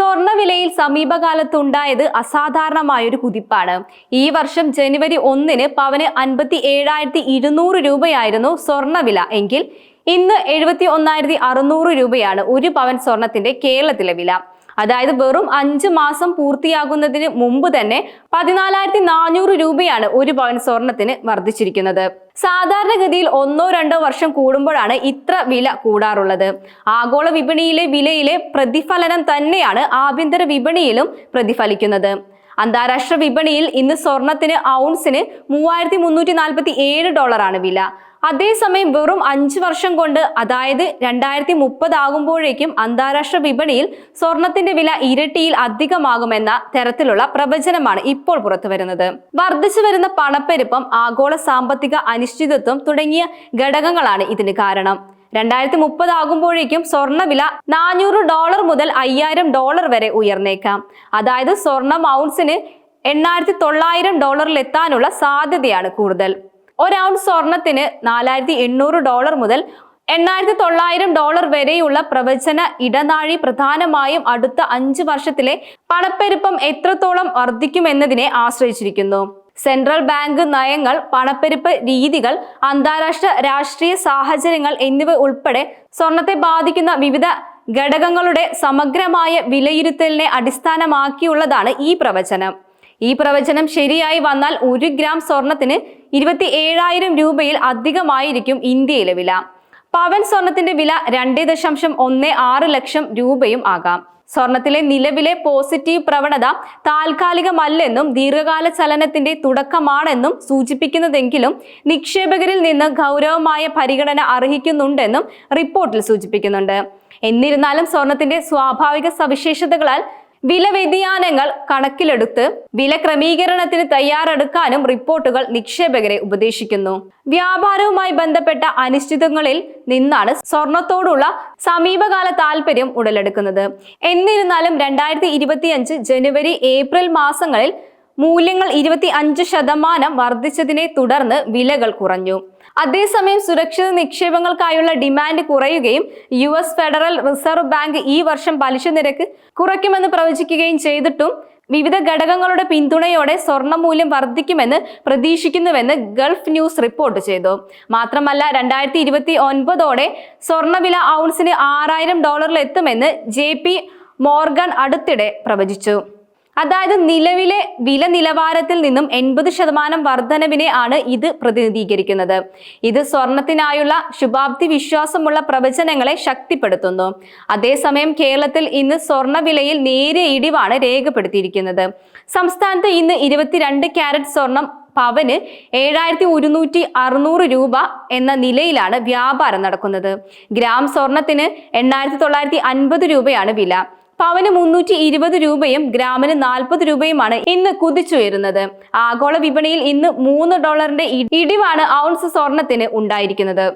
സ്വർണവിലയിൽ സമീപകാലത്തുണ്ടായത് അസാധാരണമായൊരു കുതിപ്പാണ്. ഈ വർഷം ജനുവരി ഒന്നിന് പവന് അൻപത്തി ഏഴായിരത്തി ഇരുന്നൂറ് രൂപയായിരുന്നു സ്വർണവില എങ്കിൽ ഇന്ന് എഴുപത്തി ഒന്നായിരത്തി അറുന്നൂറ് രൂപയാണ് ഒരു പവൻ സ്വർണത്തിന്റെ കേരളത്തിലെ വില. അതായത് വെറും അഞ്ച് മാസം പൂർത്തിയാകുന്നതിന് മുമ്പ് തന്നെ പതിനാലായിരത്തി നാനൂറ് രൂപയാണ് ഒരു പവൻ സ്വർണത്തിന് വർദ്ധിച്ചിരിക്കുന്നത്. സാധാരണഗതിയിൽ ഒന്നോ രണ്ടോ വർഷം കൂടുമ്പോഴാണ് ഇത്ര വില കൂടാറുള്ളത്. ആഗോള വിപണിയിലെ വിലയിലെ പ്രതിഫലനം തന്നെയാണ് ആഭ്യന്തര വിപണിയിലും പ്രതിഫലിക്കുന്നത്. അന്താരാഷ്ട്ര വിപണിയിൽ ഇന്ന് സ്വർണത്തിന് ഔൺസിന് മൂവായിരത്തി മുന്നൂറ്റി നാൽപ്പത്തി ഏഴ് ഡോളറാണ് വില. അതേസമയം വെറും അഞ്ച് വർഷം കൊണ്ട് അതായത് രണ്ടായിരത്തി മുപ്പത് ആകുമ്പോഴേക്കും അന്താരാഷ്ട്ര വിപണിയിൽ സ്വർണത്തിന്റെ വില ഇരട്ടിയിൽ അധികമാകുമെന്ന തരത്തിലുള്ള പ്രവചനമാണ് ഇപ്പോൾ പുറത്തുവരുന്നത്. വർദ്ധിച്ചു വരുന്ന പണപ്പെരുപ്പം ആഗോള സാമ്പത്തിക അനിശ്ചിതത്വം തുടങ്ങിയ ഘടകങ്ങളാണ് ഇതിന് കാരണം. രണ്ടായിരത്തി മുപ്പത് ആകുമ്പോഴേക്കും സ്വർണവില നാനൂറ് ഡോളർ മുതൽ അയ്യായിരം ഡോളർ വരെ ഉയർന്നേക്കാം. അതായത് സ്വർണം ഔൺസിന് എണ്ണായിരത്തി തൊള്ളായിരം ഡോളറിൽ എത്താനുള്ള സാധ്യതയാണ് കൂടുതൽ. ഒരൗൺസ് സ്വർണത്തിന് നാലായിരത്തി എണ്ണൂറ് ഡോളർ മുതൽ എണ്ണായിരത്തി തൊള്ളായിരം ഡോളർ വരെയുള്ള പ്രവചന ഇടനാഴി പ്രധാനമായും അടുത്ത അഞ്ച് വർഷത്തിലെ പണപ്പെരുപ്പം എത്രത്തോളം വർദ്ധിക്കുമെന്നതിനെ ആശ്രയിച്ചിരിക്കുന്നു. സെൻട്രൽ ബാങ്ക് നയങ്ങൾ പണപ്പെരുപ്പ് രീതികൾ അന്താരാഷ്ട്ര രാഷ്ട്രീയ സാഹചര്യങ്ങൾ എന്നിവ ഉൾപ്പെടെ സ്വർണത്തെ ബാധിക്കുന്ന വിവിധ ഘടകങ്ങളുടെ സമഗ്രമായ വിലയിരുത്തലിനെ അടിസ്ഥാനമാക്കിയുള്ളതാണ് ഈ പ്രവചനം. ഈ പ്രവചനം ശരിയായി വന്നാൽ ഒരു ഗ്രാം സ്വർണത്തിന് ഇരുപത്തി ഏഴായിരം രൂപയിൽ അധികമായിരിക്കും ഇന്ത്യയിലെ വില. പവൻ സ്വർണത്തിന്റെ വില രണ്ട് ദശാംശം ഒന്ന് ആറ് ലക്ഷം രൂപയും ആകാം. സ്വർണത്തിലെ നിലവിലെ പോസിറ്റീവ് പ്രവണത താൽക്കാലികമല്ലെന്നും ദീർഘകാല ചലനത്തിന്റെ തുടക്കമാണെന്നും സൂചിപ്പിക്കുന്നതെങ്കിലും നിക്ഷേപകരിൽ നിന്ന് ഗൗരവമായ പരിഗണന അർഹിക്കുന്നുണ്ടെന്നും റിപ്പോർട്ടിൽ സൂചിപ്പിക്കുന്നുണ്ട്. എന്നിരുന്നാലും സ്വർണത്തിന്റെ സ്വാഭാവിക സവിശേഷതകളാൽ വില വ്യതിയാനങ്ങൾ കണക്കിലെടുത്ത് വില ക്രമീകരണത്തിന് തയ്യാറെടുക്കാനും റിപ്പോർട്ടുകൾ നിക്ഷേപകരെ ഉപദേശിക്കുന്നു. വ്യാപാരവുമായി ബന്ധപ്പെട്ട അനിശ്ചിതങ്ങളിൽ നിന്നാണ് സ്വർണത്തോടുള്ള സമീപകാല താല്പര്യം ഉടലെടുക്കുന്നത്. എന്നിരുന്നാലും രണ്ടായിരത്തി ഇരുപത്തിയഞ്ച് ജനുവരി ഏപ്രിൽ മാസങ്ങളിൽ മൂല്യങ്ങൾ ഇരുപത്തി അഞ്ച് ശതമാനം വർദ്ധിച്ചതിനെ തുടർന്ന് വിലകൾ കുറഞ്ഞു. അതേസമയം സുരക്ഷിത നിക്ഷേപങ്ങൾക്കായുള്ള ഡിമാൻഡ് കുറയുകയും U S federal reserve bank ഈ വർഷം പലിശ നിരക്ക് കുറയ്ക്കുമെന്ന് പ്രവചിക്കുകയും ചെയ്തിട്ടും വിവിധ ഘടകങ്ങളുടെ പിന്തുണയോടെ സ്വർണ മൂല്യം വർദ്ധിക്കുമെന്ന് പ്രതീക്ഷിക്കുന്നുവെന്ന് ഗൾഫ് ന്യൂസ് റിപ്പോർട്ട് ചെയ്തു. മാത്രമല്ല രണ്ടായിരത്തി ഇരുപത്തി ഒൻപതോടെ സ്വർണവില ഔൺസിന് ആറായിരം ഡോളറിലെത്തുമെന്ന് ജെ പി മോർഗൻ അടുത്തിടെ പ്രവചിച്ചു. അതായത് നിലവിലെ വില നിലവാരത്തിൽ നിന്നും എൺപത് ശതമാനം വർധനവിനെ ആണ് ഇത് പ്രതിനിധീകരിക്കുന്നത്. ഇത് സ്വർണത്തിനായുള്ള ശുഭാപ്തി വിശ്വാസമുള്ള പ്രവചനങ്ങളെ ശക്തിപ്പെടുത്തുന്നു. അതേസമയം കേരളത്തിൽ ഇന്ന് സ്വർണവിലയിൽ നേരിയ ഇടിവാണ് രേഖപ്പെടുത്തിയിരിക്കുന്നത്. സംസ്ഥാനത്ത് ഇന്ന് ഇരുപത്തിരണ്ട് ക്യാരറ്റ് സ്വർണം പവന് ഏഴായിരത്തി ഒരുന്നൂറ്റി അറുന്നൂറ് രൂപ എന്ന നിലയിലാണ് വ്യാപാരം നടക്കുന്നത്. ഗ്രാം സ്വർണത്തിന് എണ്ണായിരത്തി തൊള്ളായിരത്തി അൻപത് രൂപയാണ് വില. പവന് മുന്നൂറ്റി ഇരുപത് രൂപയും ഗ്രാമിന് നാൽപ്പത് രൂപയുമാണ് ഇന്ന് കുതിച്ചുയരുന്നത്. ആഗോള വിപണിയിൽ ഇന്ന് മൂന്ന് ഡോളറിന്റെ ഇടിവാണ് ഔൺസ് സ്വർണത്തിന് ഉണ്ടായിരിക്കുന്നത്.